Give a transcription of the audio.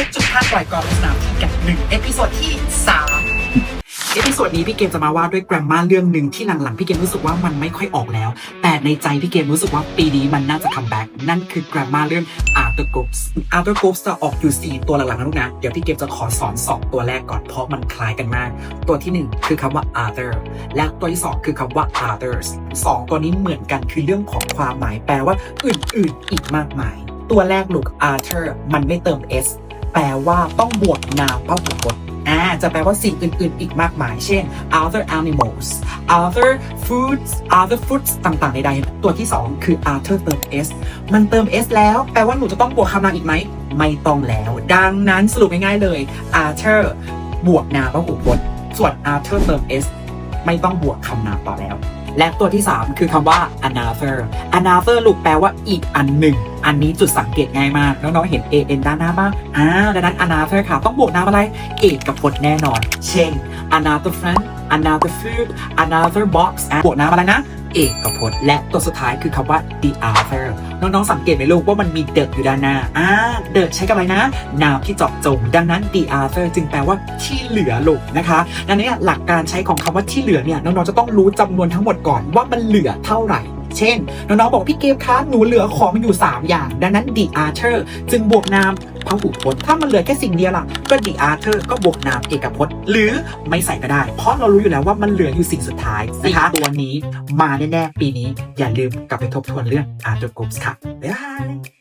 ทุกจุดท่านปล่อยกอบในสนามที่กันหนึ่งเอพิโซดที่สามเอพิโซดนี้พี่เกมจะมาว่าด้วยแกรมมาเรื่องหนึ่งที่หลังๆพี่เกมรู้สึกว่ามันไม่ค่อยออกแล้ว แต่ในใจพี่เกมรู้สึกว่าปีนี้มันน่าจะคัมแบ็กนั่นคือแกรมมาเรื่อง Arthur Groups Arthur Groups จะออกอยู่ 4 ตัวหลังๆนะลูกนะ เดี๋ยวพี่เกมจะขอสอน 2 ตัวแรกก่อนเพราะมันคล้ายกันมาก ตัวทีหนึ่1 คือคำว่า Arthur และตัวที่ 2 คือคำว่า Others สองตัวนี้เหมือนกันคือเรื่องของความหมายแปลว่าอื่นๆอีกมากมาย ตัวแรกลูก Arthur มันไม่เติม s แปลว่าต้องบวกนามพหุพจน์อ่าจะแปลว่าสิ่งอื่นๆ อีกมากมาย เช่น other animals other foods other foods ต่างๆ ใดๆ ตัวที่ 2 คือ Arthur เติม s มันเติม s แล้ว แปลว่าหนูจะต้องบวกคำนามอีกไหม ไม่ต้องแล้ว ดังนั้นสรุปง่ายๆเลย Arthur บวกนามพหุพจน์ ส่วน Arthur เติม s ไม่ต้องบวกคำนามต่อแล้ว และตัวที่ 3 คือคำว่า another another ลูกแปลว่าอีกอันหนึ่ง อันนี้จุดสังเกตง่ายมาก น้องๆเห็น an ด้านหน้าบ้างอ่าดังนั้น another ค่ะ ต้องบวกนามอะไร เอกกับพจน์แน่นอน เช่น another friend another food another box อะบวกนามอะไรนะ เอกกับพจน์และตัวสุดท้ายคือคำว่า the other น้องๆสังเกตไหมลูกว่ามันมี the อยู่ด้านหน้าอ่า the ใช้กับอะไรนะ นามที่เจาะจง ดังนั้น the other จึงแปลว่าที่เหลือลูกนะคะดังนั้นหลักการใช้ของคำว่าที่เหลือเนี่ยน้องๆจะต้องรู้จำนวนทั้งหมดก่อนว่ามันเหลือเท่าไหร่ เช่น น้องๆ บอกพี่เกมคะหนูเหลือของอยู่ 3 อย่าง ดังนั้น the other จึงบวกนามพหุพจน์ถ้ามันเหลือแค่สิ่งเดียวล่ะก็ the other ก็บวกนามเอกพจน์ หรือไม่ใส่ก็ได้ เพราะเรารู้อยู่แล้วว่ามันเหลืออยู่สิ่งสุดท้ายนะคะตัวนี้มาแน่ๆปีนี้ อย่าลืมกลับไปทบทวนเรื่อง Arthur Groups ค่ะบ๊ายบาย